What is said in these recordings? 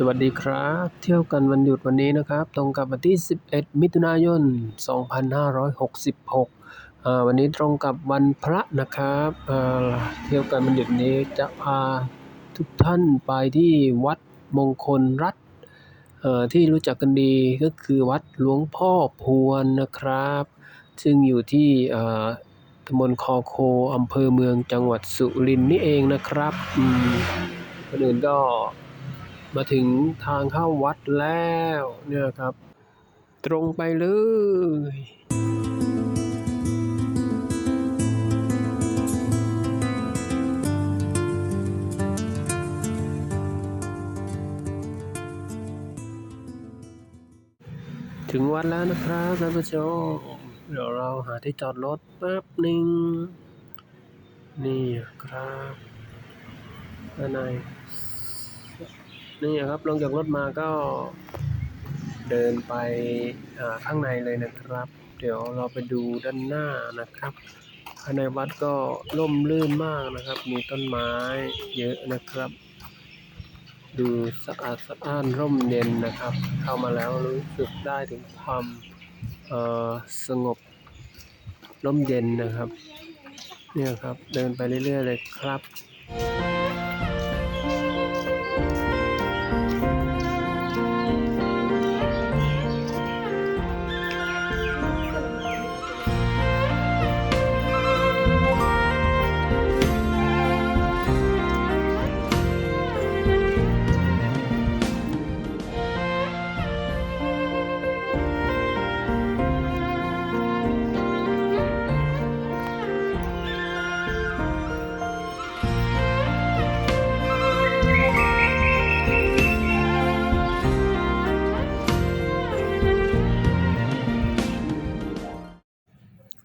สวัสดีครับ เที่ยวกันวันหยุดวันนี้นะครับ ตรงกับวันที่ 11 มิถุนายน 2566อ่าวันนี้ตรงกับวันพระนะครับอ่าเที่ยวกันวันหยุดนี้จะพาทุกท่านไปที่วัดมงคลรัตน์เอ่อที่รู้จักกันดีก็คือวัดหลวงพ่อพวนนะครับ ซึ่งอยู่ที่อ่อตำบลคอโคอำเภอเมืองจังหวัดสุรินทร์นี่เองนะครับอืมคนอื่นก็ มาถึงทางเข้าวัดแล้วเนี่ยครับ ตรงไปเลยถึงวัดแล้วนะครับท่านผู้ชมเดี๋ยวเราหาที่จอดรถแป๊บหนึ่งนี่ครับด้านใน นี่ครับลงจากรถมาก็เดินไปข้างในเลยนะครับ เดี๋ยวเราไปดูด้านหน้านะครับภายในวัดก็ร่มรื่นมากนะครับ มีต้นไม้เยอะนะครับ ดูสะอาดสะอ้านร่มเย็นนะครับ เข้ามาแล้วรู้สึกได้ถึงความสงบร่มเย็นนะครับ เนี่ยครับเดินไปเรื่อยๆเลยครับ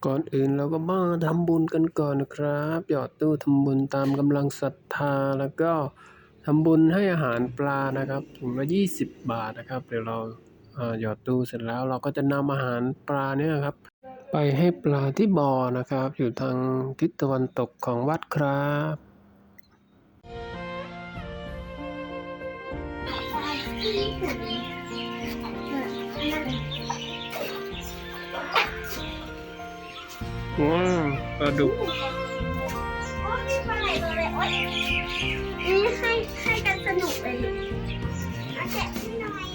ก่อนอื่นเราก็มาทำบุญกันก่อนนะครับ หยอดตู้ทำบุญตามกำลังศรัทธาแล้วก็ทำบุญให้อาหารปลานะครับถุงละยี่สิบบาทนะครับ เดี๋ยวเราหยอดตู้เสร็จแล้วเราก็จะนำอาหารปลาเนี่ยครับ ไปให้ปลาที่บ่อนะครับ อยู่ทางทิศตะวันตกของวัดครับ ว้าวปลาดุกโอ้ยปลาไหลตัวเลยโอ๊ยนี่ให้ให้กันสนุกเลยดิเอาแกะให้หน่อย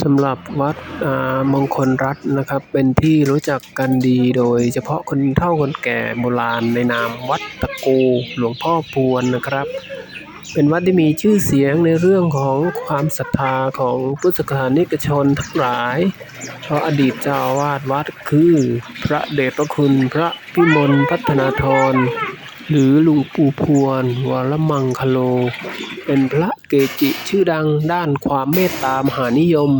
สำหรับวัดอ่ามงคลรัตน์นะครับ เป็นที่รู้จักกันดีโดยเฉพาะคนเฒ่าคนแก่โบราณในนามวัดตะกูหลวงพ่อพวนนะครับ เป็นวัดที่มีชื่อเสียงในเรื่องของความศรัทธาของพุทธศาสนิกชนทั้งหลาย เพราะอดีตเจ้าวาสวัดคือ พระเดชพระคุณพระพิมลพัฒนาธรหรือหลุงปู่พวน วรมังคโล เป็นพระเกจิชื่อดังด้านความเมตตามหานิยม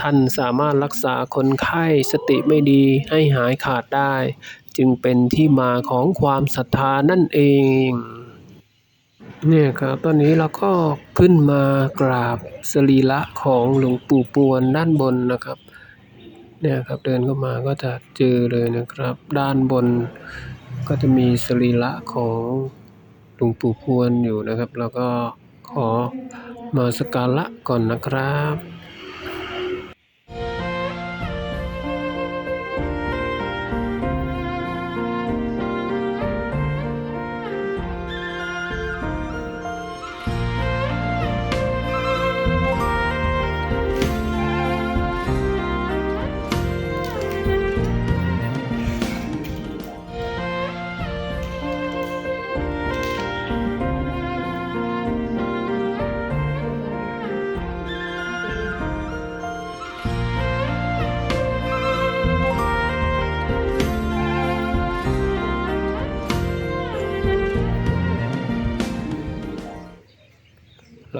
ท่านสามารถรักษาคนไข้สติไม่ดีให้หายขาดได้ จึงเป็นที่มาของความศรัทธานั่นเอง เนี่ยครับตอนนี้เราก็ขึ้นมากราบสรีระของหลวงปู่ปวนด้านบนนะครับ เนี่ยครับเดินเข้ามาก็จะเจอเลยนะครับ ด้านบนก็จะมีสรีระของหลวงปู่พวนอยู่นะครับ แล้วก็ขอมาสกการะก่อนนะครับ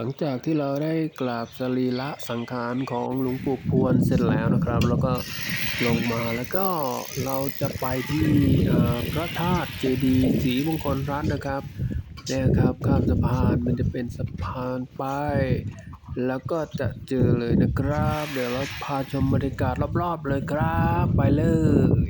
หลังจากที่เราได้กราบสรีระสังขารของหลวงปู่พวนเสร็จแล้วนะครับ แล้วก็ลงมาแล้วก็เราจะไปที่พระธาตุเจดีย์ศรีมงคลรัตน์นะครับเนี่ยครับข้ามสะพานมันจะเป็นสะพานไปายแล้วก็จะเจอเลยนะครับ เดี๋ยวเราพาชมบรรยากาศรอบๆเลยครับ ไปเลย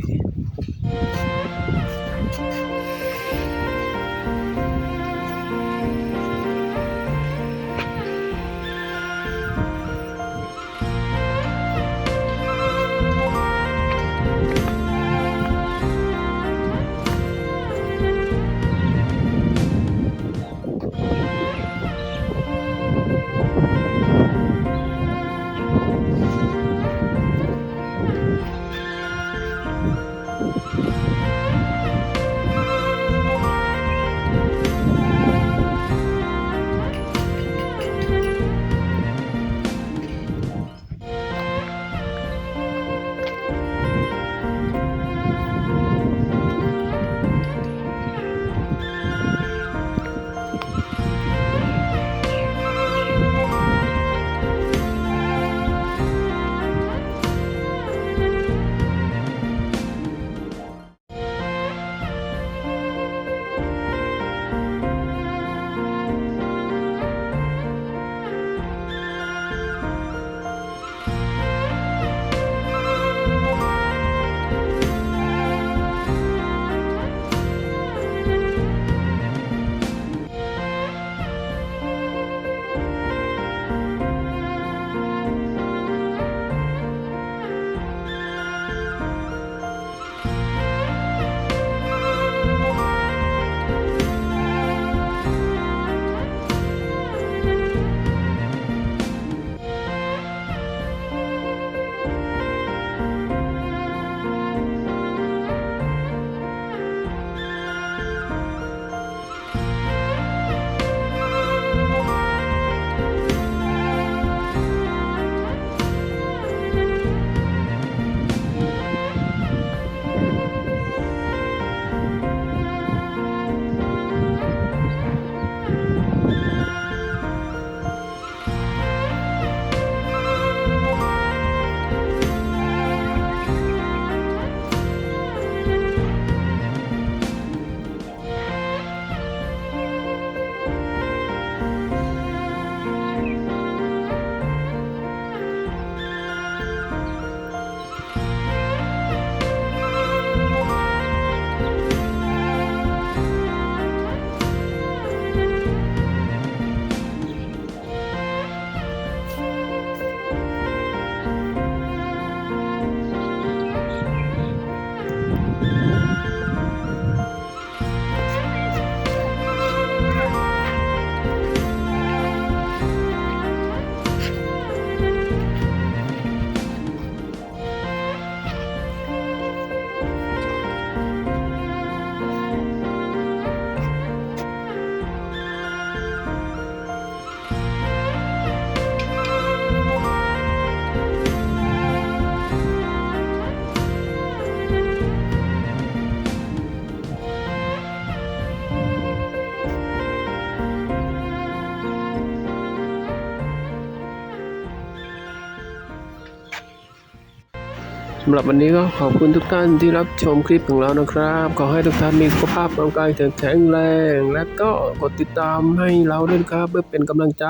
ำหรับวันนี้ก็ขอบคุณทุกท่านที่รับชมคลิปของเรานะครับ ขอให้ทุกท่านมีสุขภาพร่างกายแข็งแรง และก็กดติดตามให้เราด้วยครับ เพื่อเป็นกำลังใจ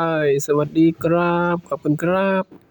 สวัสดีครับ ขอบคุณครับ